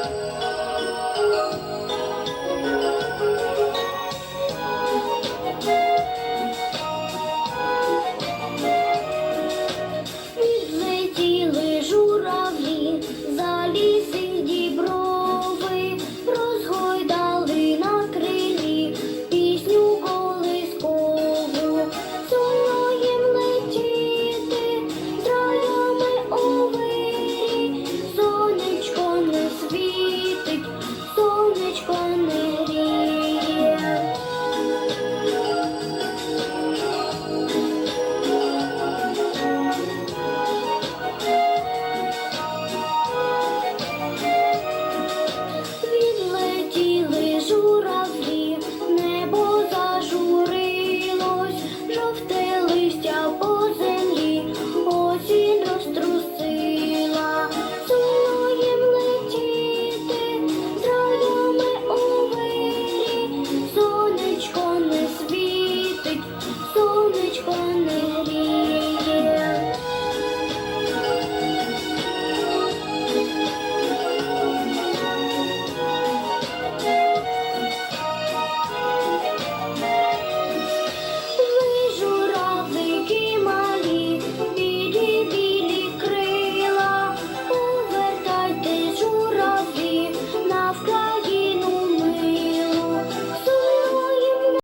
Bye. листя по землі, осінь розтрус.